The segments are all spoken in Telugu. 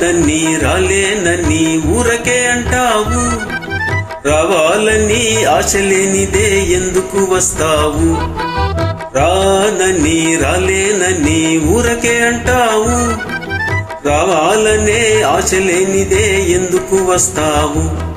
రానని రాలేనని ఊరకే అంటావు. రావాలని ఆశ లేనిదే ఎందుకు వస్తావు? రానని రాలేనని ఊరకే అంటావు. రావాలనే ఆశ లేనిదే ఎందుకు వస్తావు?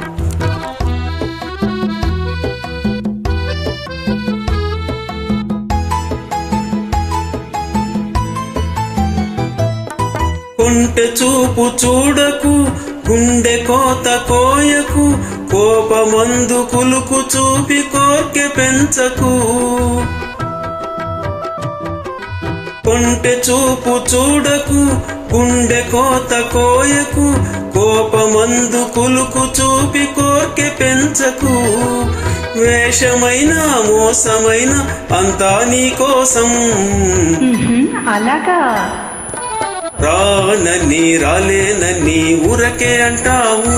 కొంట చూపు చూడకు గుండె కోత కోయకు కోపమందు కులుకు చూపి కోర్కె పెంచకు. కొంట చూపు చూడకు గుండె కోత కోయకు కోపమందు కులుకు చూపి కోర్కె పెంచకు. వేషమైన మోసమైన అంతా నీ కోసం. అలాగా. రానని రాలేనని ఊరకే అంటావు.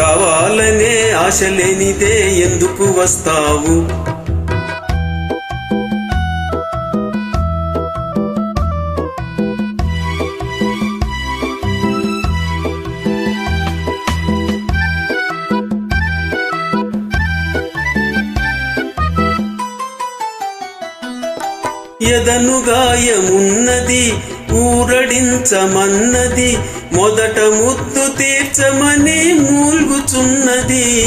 రావాలనే ఆశ లేనిదే ఎందుకు వస్తావు? ఎదను గాయమున్నది ఊరడించమన్నది మొదట ముద్దు తీర్చమని మూల్గుచున్నది.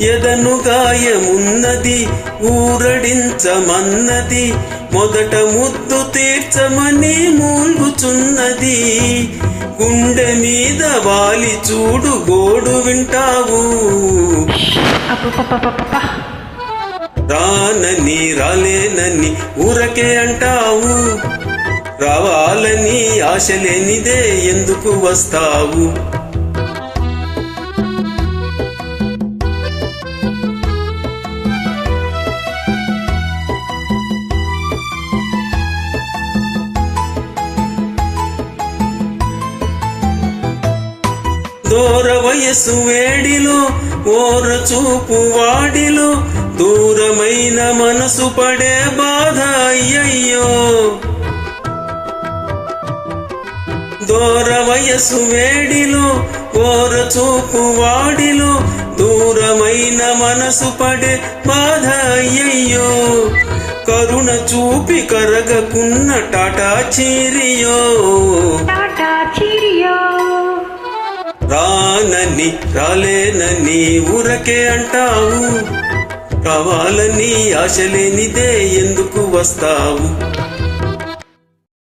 ఎదను గాయమున్నది ఊరడించమన్నది మొదట ముద్దు తీర్చమని మూల్గుచున్నది. గుండె మీద వాలి చూడు గోడు వింటావు. రానని రాలేనని ఊరకే అంటావు. రావాలని ఆశ లేనిదే ఎందుకు వస్తావు? దూర వయసు వేడిలో ఓర చూపు వాడిలో దూరమైన మనసు పడే బాధ అయ్యయ్యో. దూర వయసు వేడిలో ఓర చూపు వాడిలో దూరమైన మనసు పడే బాధ అయ్యయ్యో. కరుణ చూపి కరగకున్న టాటా చీరియో. Tata cheerio. రానని రాలేనని ఊరకే అంటావు. కావాలని ఆశ లేనిదే ఎందుకు వస్తావు?